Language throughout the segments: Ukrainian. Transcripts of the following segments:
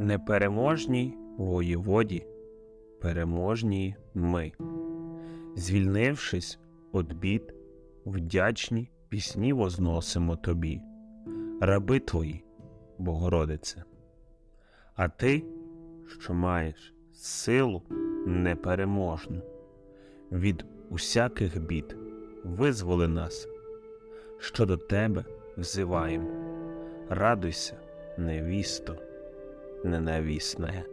Непереможній воєводі, переможні ми, звільнившись від бід, вдячні пісні возносимо тобі, раби твої, Богородице. А ти, що маєш силу непереможну, від усяких бід, визволи нас, що до тебе взиваємо. Радуйся, невісто, ненавісне.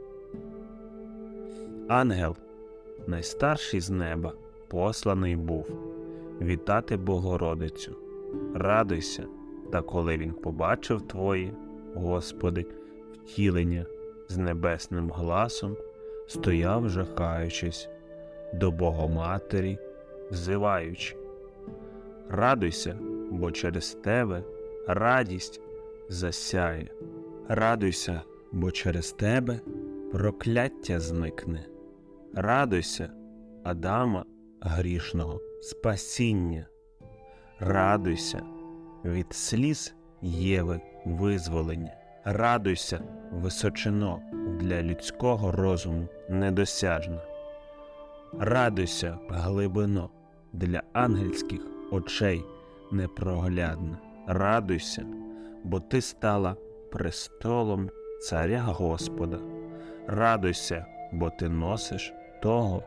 Ангел, найстарший з неба, посланий був вітати Богородицю. Радуйся, та коли він побачив Твоє, Господи, втілення з небесним гласом, стояв, жахаючись, до Богоматері, взиваючи. Радуйся, бо через тебе радість засяє. Радуйся, бо через тебе прокляття зникне. Радуйся, Адама грішного, спасіння. Радуйся від сліз Єви визволення. Радуйся, височино для людського розуму недосяжно. Радуйся, глибино для ангельських очей непроглядна. Радуйся, бо ти стала престолом Царя Господа. Радуйся, бо ти носиш того,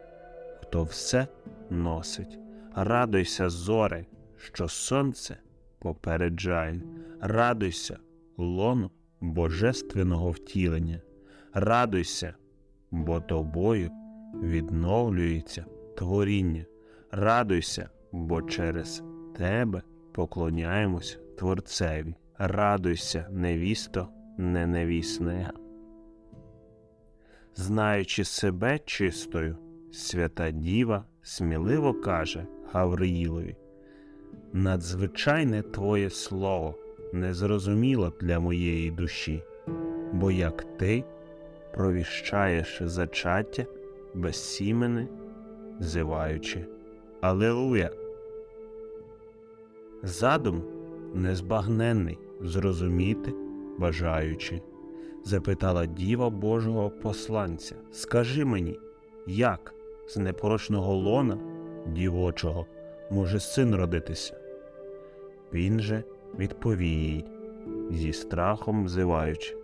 хто все носить. Радуйся, зоре, що сонце попереджає. Радуйся, лону божественного втілення. Радуйся, бо тобою відновлюється творіння. Радуйся, бо через тебе поклоняємось Творцеві. Радуйся, невісто, не невісне. Знаючи себе чистою, свята діва сміливо каже Гавриїлові Надзвичайне твоє слово незрозуміло для моєї душі, бо як ти провіщаєш зачаття безсімене, зиваючи Алелуя. Задум незбагненний зрозуміти, бажаючи, запитала діва Божого посланця. Скажи мені, як? З непорочного лона? Дівочого може син родитися? Він же відповів їй, зі страхом взиваючи.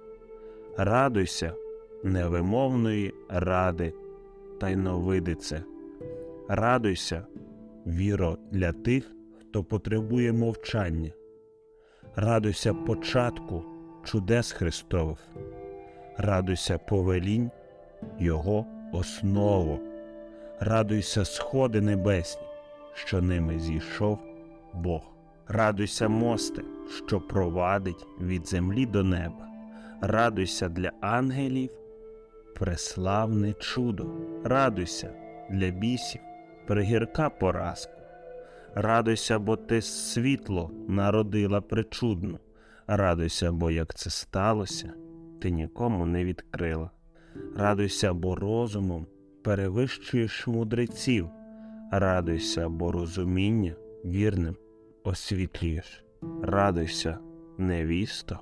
Радуйся, невимовної ради, тайновидице, радуйся, віро для тих, хто потребує мовчання. Радуйся початку чудес Христових, радуйся повелінь Його основу, радуйся сходи небесні, що ними зійшов Бог. Радуйся, мосте, що провадить від землі до неба. Радуйся для ангелів, преславне чудо. Радуйся для бісів, пригірка поразку. Радуйся, бо ти світло народила причудно. Радуйся, бо як це сталося, ти нікому не відкрила. Радуйся, бо розумом перевищуєш мудреців. Радуйся, бо розуміння вірним освітлюєш. Радуйся, невісто,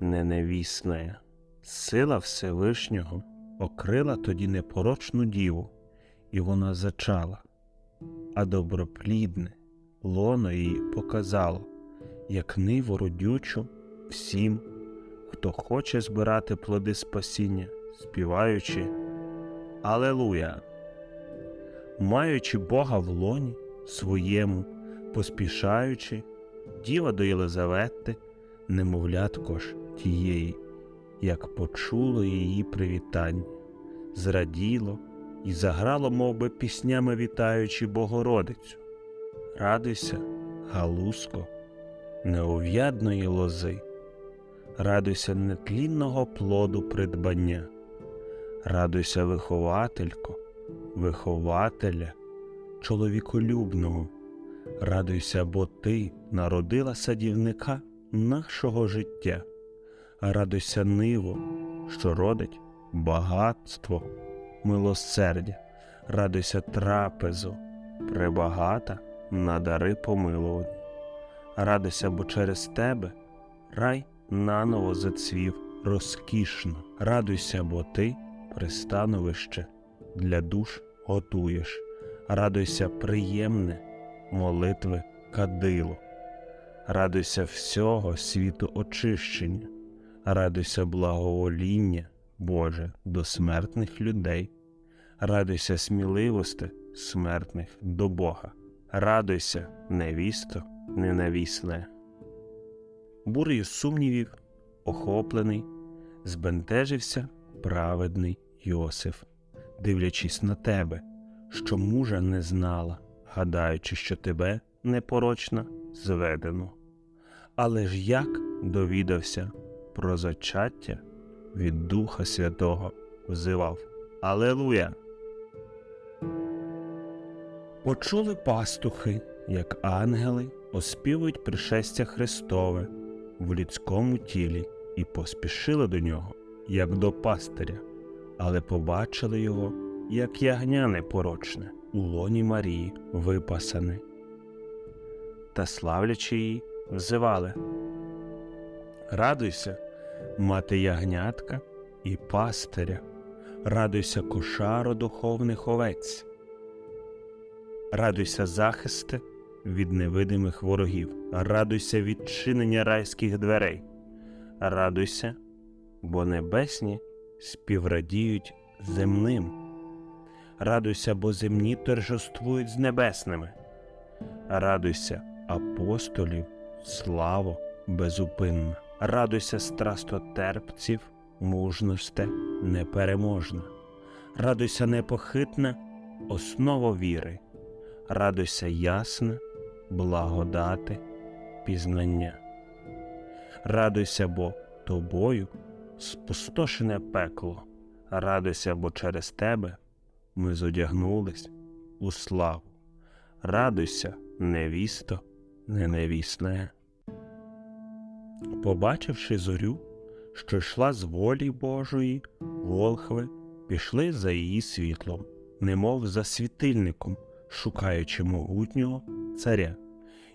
не невісне. Сила Всевишнього окрила тоді непорочну діву, і вона зачала, а доброплідне лоно їй показало, як ниву родючу всім, хто хоче збирати плоди спасіння, співаючи Алелуя, маючи Бога в лоні своєму, поспішаючи, діва до Єлизавети, немовлятко ж тієї, як почуло її привітання, зраділо і заграло мов би, піснями вітаючи Богородицю. Радуйся, галузко, неув'ядної лози, радуйся нетлінного плоду придбання, радуйся, вихователько, вихователя, чоловіколюбного, радуйся, бо ти народила садівника нашого життя, радуйся, ниво, що родить багатство, милосердя, радуйся трапезу, пребагата на дари помилувані. Радуйся, бо через тебе рай наново зацвів розкішно. Радуйся, бо ти пристановище для душ готуєш. Радуйся, приємне, молитви кадило. Радуйся всього світу очищення, радуйся благовоління, Боже, до смертних людей, радуйся сміливости смертних до Бога, радуйся, невісто, ненавісне. Бурею сумнівів, охоплений, збентежився праведний Йосиф, дивлячись на тебе, що мужа не знала, гадаючи, що тебе непорочно зведено. Але ж як довідався про зачаття від Духа Святого, взивав Алелуя! Почули пастухи, як ангели оспівують пришестя Христове в людському тілі, і поспішили до нього, як до пастиря, але побачили його, як ягня непорочне, у лоні Марії випасане. Та славлячи її, взивали Радуйся, мати ягнятка і пастиря, радуйся кошаро духовних овець. Радуйся захисти від невидимих ворогів, радуйся відчинення райських дверей, радуйся, бо небесні співрадіють земним. Радуйся, бо земні торжествують з небесними. Радуйся, апостолів, славо безупинна. Радуйся, страстотерпців, мужносте непереможна. Радуйся, непохитна, основа віри радуйся ясне, благодати, пізнання. Радуйся, бо тобою спустошене пекло, радуйся, бо через тебе ми зодягнулись у славу. Радуйся, невісто, не невісне. Побачивши зорю, що йшла з волі Божої, волхви пішли за її світлом, немов за світильником шукаючи могутнього царя,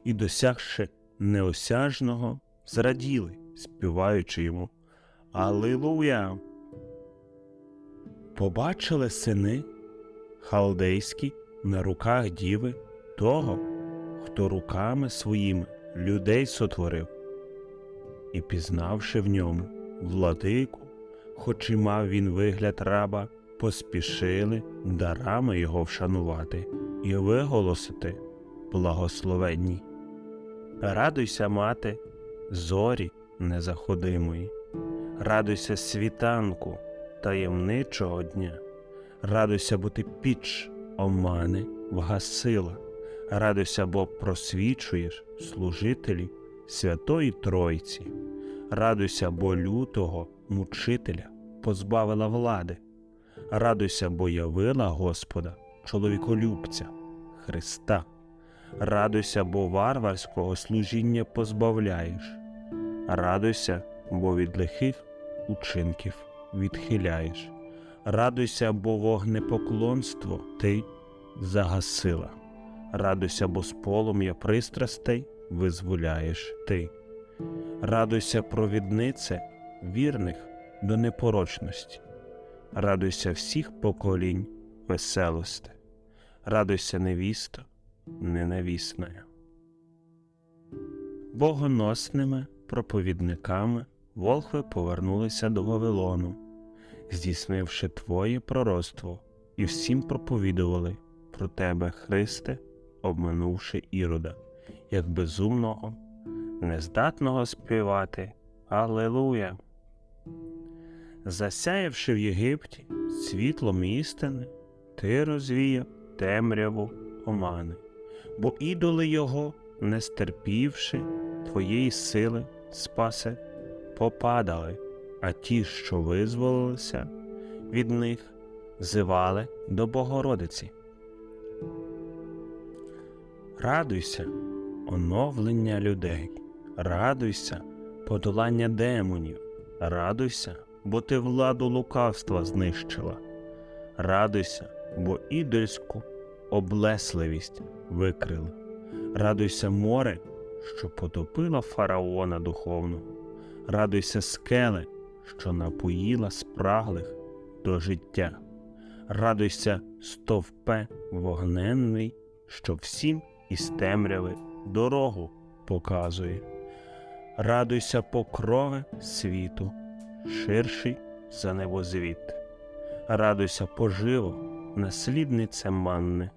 і, досягши неосяжного, зраділи, співаючи йому Алилуя. Побачили сини халдейські на руках діви того, хто руками своїми людей сотворив, і, пізнавши в ньому владику, хоч і мав він вигляд раба, поспішили дарами його вшанувати і виголосити благословенні. Радуйся, мати, зорі незаходимої, радуйся світанку таємничого дня, радуйся, бо ти піч омани вгасила, радуйся, бо просвічуєш служителі Святої Тройці, радуйся, бо лютого мучителя позбавила влади, радуйся, бо явила Господа чоловіколюбця, Христа. Радуйся, бо варварського служіння позбавляєш, радуйся, бо від лихих учинків відхиляєш, радуйся, бо вогнепоклонство ти загасила, радуйся, бо з полум'я пристрастей визволяєш ти, радуйся, провіднице вірних до непорочності, радуйся всіх поколінь веселости, радуйся невісто, ненавісною. Богоносними проповідниками волхви повернулися до Вавилону, здійснивши Твоє пророцтво, і всім проповідували про Тебе, Христе, обминувши ірода, як безумного, нездатного співати Аллилуйя. Засяявши в Єгипті світлом істини, ти розвіяв темряву омани, бо ідоли його, не стерпівши твоєї сили, спасе, попадали, а ті, що визволилися від них, зивали до Богородиці. Радуйся, оновлення людей, радуйся, подолання демонів, радуйся, бо ти владу лукавства знищила. Радуйся, бо ідольську облесливість викрили. Радуйся, море, що потопила фараона духовну. Радуйся, скеле, що напоїла спраглих до життя. Радуйся, стовпе вогненний, що всім із темряви дорогу показує. Радуйся, покрове світу, ширший за небозвіт. Радуйся, поживо, насліднице манне,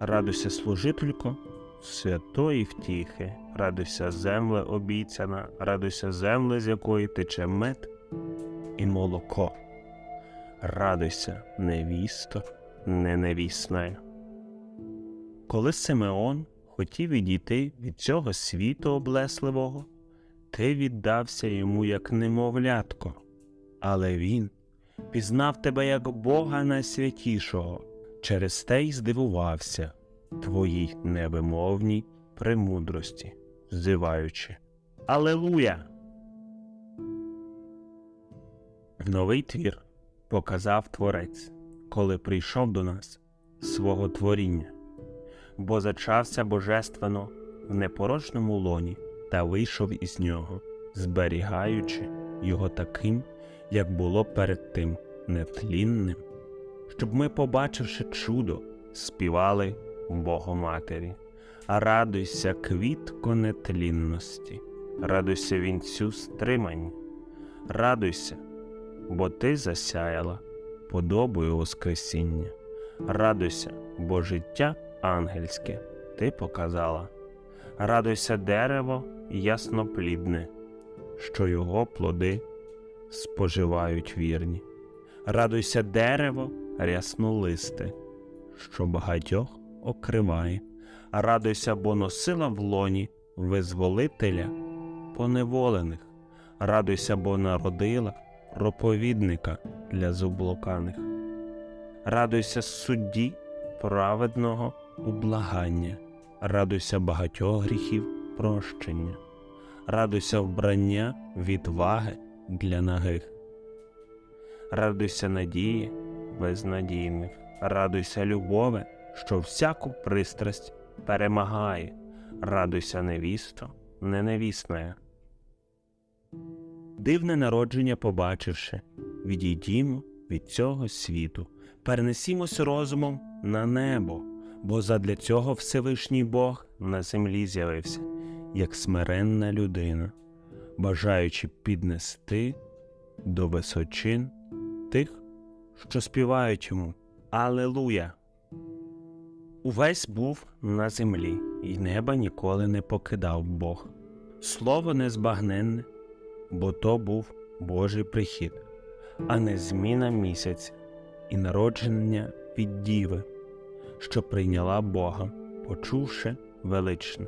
радуйся, служителько святої втіхи, радуйся, земле обіцяна, радуйся, земле, з якої тече мед і молоко. Радуйся, невісто, не невісна. Коли Симеон хотів відійти від цього світу облесливого, ти віддався йому як немовлятко, але він пізнав тебе як Бога найсвятішого, через те й здивувався твоїй невимовній премудрості, зиваючи Алелуя! Новий твір показав Творець, коли прийшов до нас свого творіння, бо зачався божественно в непорочному лоні та вийшов із нього, зберігаючи його таким, як було перед тим невтлінним, щоб ми, побачивши чудо, співали Богоматері. А радуйся, квітко нетлінності, радуйся вінцю стримань, радуйся, бо ти засяяла подобою Воскресіння. Радуйся, бо життя ангельське ти показала. Радуйся, дерево ясноплідне, що його плоди споживають вірні. Радуйся, дерево ряснолисте, що багатьох окриває. Радуйся, бо носила в лоні визволителя поневолених. Радуйся, бо народила проповідника для зублоканих. Радуйся судді праведного ублагання, радуйся багатьох гріхів прощення, радуйся вбрання відваги для нагих. Радуйся надії безнадійних, радуйся любове, що всяку пристрасть перемагає, радуйся невісто, ненавіснає. Дивне народження побачивши, відійдімо від цього світу, перенесімось розумом на небо, бо задля цього Всевишній Бог на землі з'явився, як смиренна людина, бажаючи піднести до височин тих, що співають йому Алелуя! Увесь був на землі, і неба ніколи не покидав Бог. Слово незбагненне, бо то був Божий прихід, а не зміна місяця і народження від діви, що прийняла Бога, почувши величне.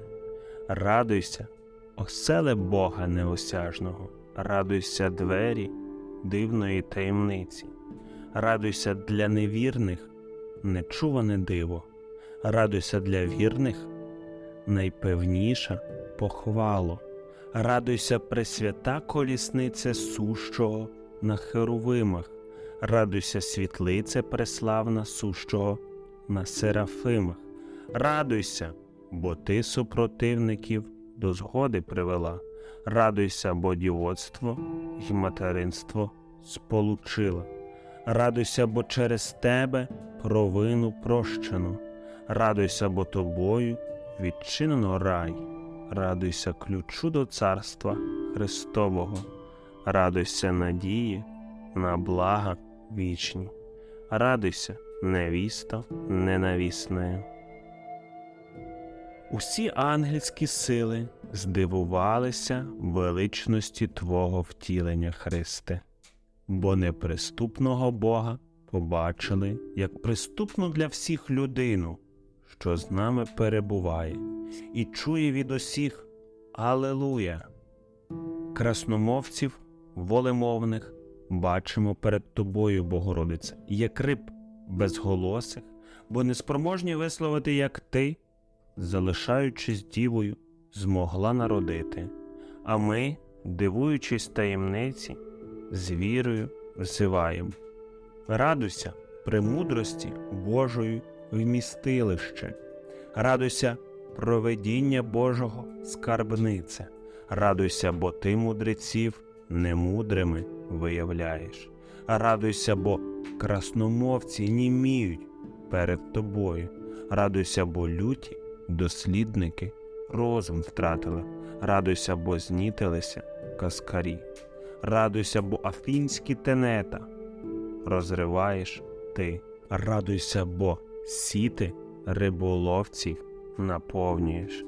Радуйся, оселе Бога неосяжного, радуйся двері дивної таємниці, радуйся для невірних, нечуване диво, радуйся для вірних, найпевніша похвало. Радуйся, пресвята колісниця сущого на херовимах, радуйся, світлице преславна сущого на серафимах, радуйся, бо ти супротивників до згоди привела, радуйся, бо дівоцтво й материнство сполучила, радуйся, бо через тебе провину прощено, радуйся, бо тобою відчинено рай. Радуйся ключу до Царства Христового, радуйся надії на блага вічні, радуйся, невіста ненавісною. Усі ангельські сили здивувалися величності Твого втілення, Христе, бо неприступного Бога побачили як приступну для всіх людину, що з нами перебуває і чує від усіх Алелуя. Красномовців, волемовних бачимо перед тобою, Богородице, як риб безголосих, бо неспроможні висловити, як ти, залишаючись дівою, змогла народити, а ми, дивуючись таємниці, з вірою взиваємо. Радуйся, премудрості Божої вмістилище, радуйся проведіння Божого скарбнице, радуйся, бо ти мудреців немудрими виявляєш. Радуйся, бо красномовці німіють перед тобою. Радуйся, бо люті дослідники розум втратили. Радуйся, бо знітилися каскарі. Радуйся, бо афінські тенета розриваєш ти. Радуйся, бо сіти риболовців наповнюєш.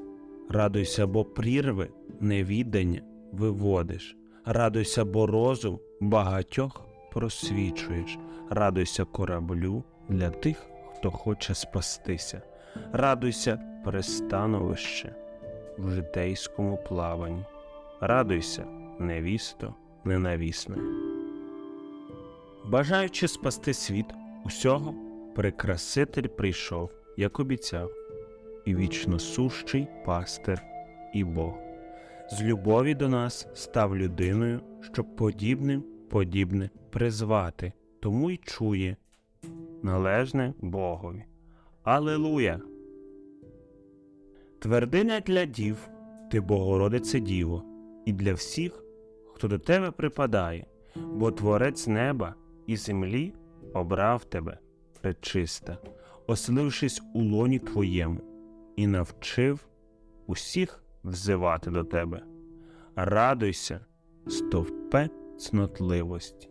Радуйся, бо прірви невіддання виводиш. Радуйся, бо розум багатьох просвічуєш. Радуйся кораблю для тих, хто хоче спастися. Радуйся пристановище в житейському плаванні. Радуйся, невісто ненавісне. Бажаючи спасти світ усього, Прекраситель прийшов, як обіцяв, і вічно сущий пастир і Бог. З любові до нас став людиною, щоб подібним подібне призвати, тому й чує належне Богові. Алилуя! Твердиня для дів, ти Богородице Діво, і для всіх, хто до тебе припадає, бо Творець неба і землі обрав тебе, пречиста, оселившись у лоні твоєму, і навчив усіх взивати до тебе. Радуйся, стовпе цнотливості,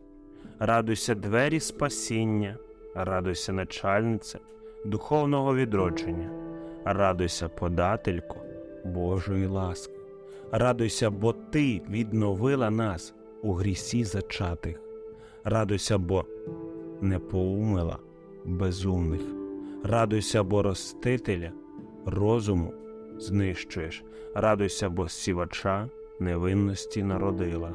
радуйся двері спасіння, радуйся начальнице духовного відродження, радуйся, подателько Божої ласки, радуйся, бо Ти відновила нас у грісі зачатих, радуйся, бо не поумила безумних, радуйся, бо ростителя розуму знищуєш, радуйся, бо сівача невинності народила.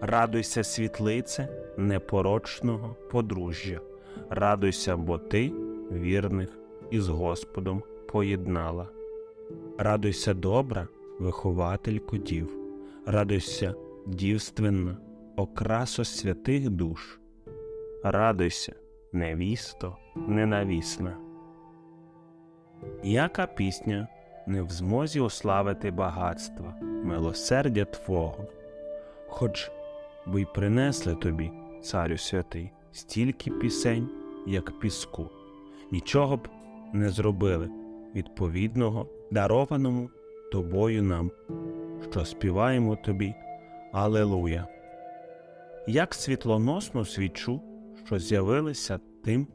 Радуйся, світлице непорочного подружжя, радуйся, бо ти вірних із Господом поєднала. Радуйся, добра, вихователько дів, радуйся, дівственна, окрасо святих душ. Радуйся, невісто ненавісна. Яка пісня не в змозі ославити багатства, милосердя Твого, хоч би й принесли тобі, царю святий, стільки пісень, як піску, нічого б не зробили відповідного дарованому тобою нам, що співаємо тобі Алелуя. Як світлоносну свічу, що з'явилися тим,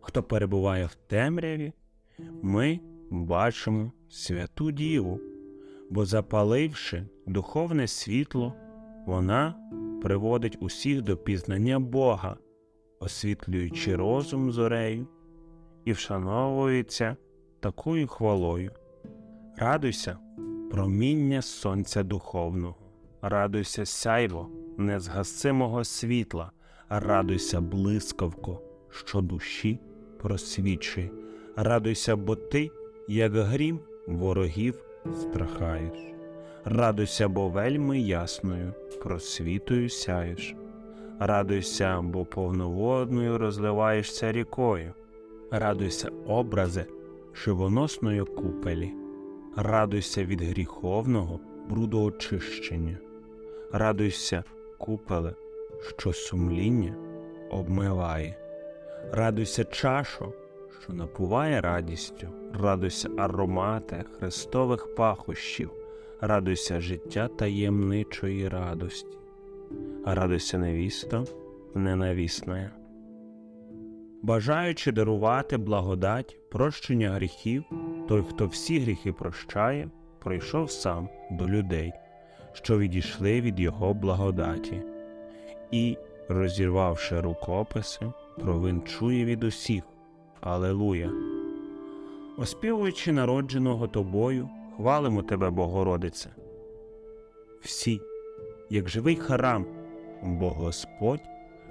хто перебуває в темряві, ми бачимо святу Діву, бо запаливши духовне світло, вона приводить усіх до пізнання Бога, освітлюючи розум зорею і вшановується такою хвалою. Радуйся, проміння сонця духовного, радуйся сяйво незгасимого світла, радуйся, блискавко, що душі просвічує, радуйся, бо ти, як грім, ворогів страхаєш. Радуйся, бо вельми ясною просвітою сяєш. Радуйся, бо повноводною розливаєшся рікою. Радуйся, образе живоносної купелі. Радуйся від гріховного брудоочищення. Радуйся, купеле, що сумління обмиває. Радуйся, чашо, що напуває радістю, радуйся, аромате Христових пахощів, радуйся життя таємничої радості, радуйся невісто ненавісна. Бажаючи дарувати благодать, прощення гріхів, той, хто всі гріхи прощає, прийшов сам до людей, що відійшли від Його благодаті, і, розірвавши рукописи, провинчує від усіх. Алелуя! Оспівуючи народженого тобою, хвалимо тебе, Богородице. Всі, як живий харам, бо Господь,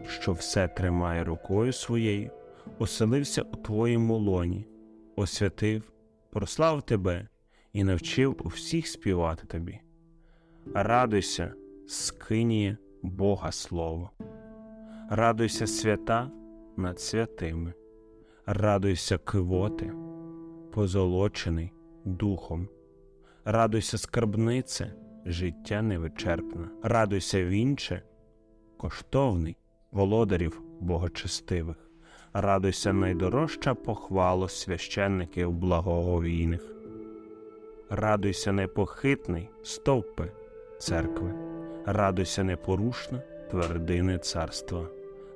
що все тримає рукою своєю, оселився у твоєму лоні, освятив, прослав тебе і навчив усіх співати тобі. Радуйся, скиніє Бога Слово, радуйся свята над святими, радуйся кивоти, позолочений духом, радуйся скарбнице, життя невичерпне, радуйся вінче, коштовний, володарів богочестивих. Радуйся найдорожча похвало священників благоговійних. Радуйся непохитний, стовпи церкви, радуйся непорушна твердини царства.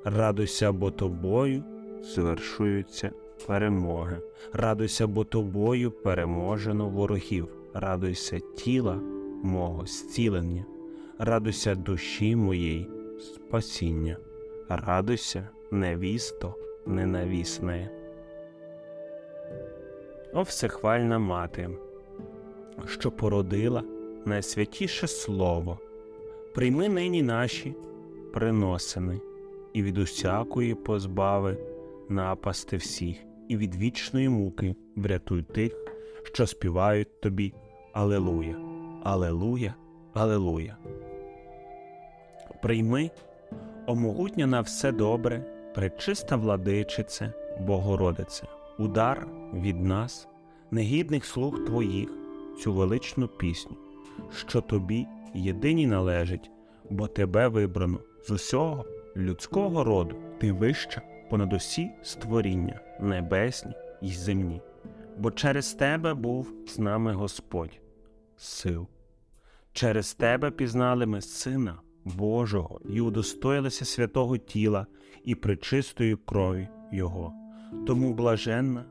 Радуйся, бо тобою звершуються перемоги. Радуйся, бо тобою переможено ворогів. Радуйся тіла мого зцілення. Радуйся душі моєї спасіння. Радуйся, невісто ненавісне. О всехвальна мати, що породила найсвятіше слово, прийми нині наші приносини, і від усякої позбави напасти всіх, і від вічної муки врятуй тих, що співають тобі Алелуя, Алелуя, Алелуя. Прийми, о могутня на все добре, пречиста владичице, Богородице, удар від нас, негідних слуг Твоїх, цю величну пісню, що тобі єдині належить, бо тебе вибрано з усього людського роду, ти вища понад усі створіння, небесні й земні, бо через тебе був з нами Господь, сил. Через тебе пізнали ми Сина Божого і удостоїлися святого тіла і причистої крові Його. Тому блаженна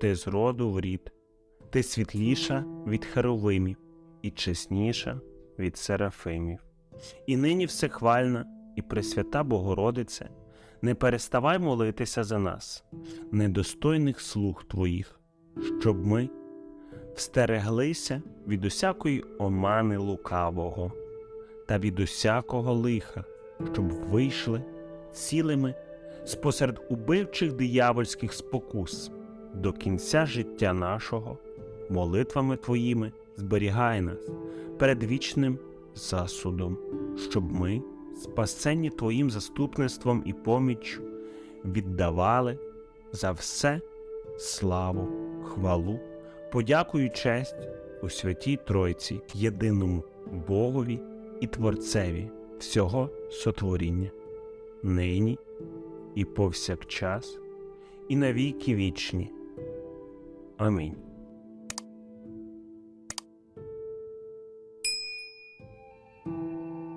ти з роду в рід, ти світліша від херовимів і чесніша від серафимів. І нині всехвальна і пресвята Богородице, не переставай молитися за нас, недостойних слуг Твоїх, щоб ми встереглися від усякої омани лукавого та від усякого лиха, щоб вийшли цілими спосеред убивчих диявольських спокус. До кінця життя нашого, молитвами Твоїми зберігай нас перед вічним засудом, щоб ми, спасені Твоїм заступництвом і поміччю, віддавали за все славу, хвалу, подяку і честь у святій Тройці, єдиному Богові і Творцеві всього сотворіння, нині і повсякчас, і навіки вічні. Амінь.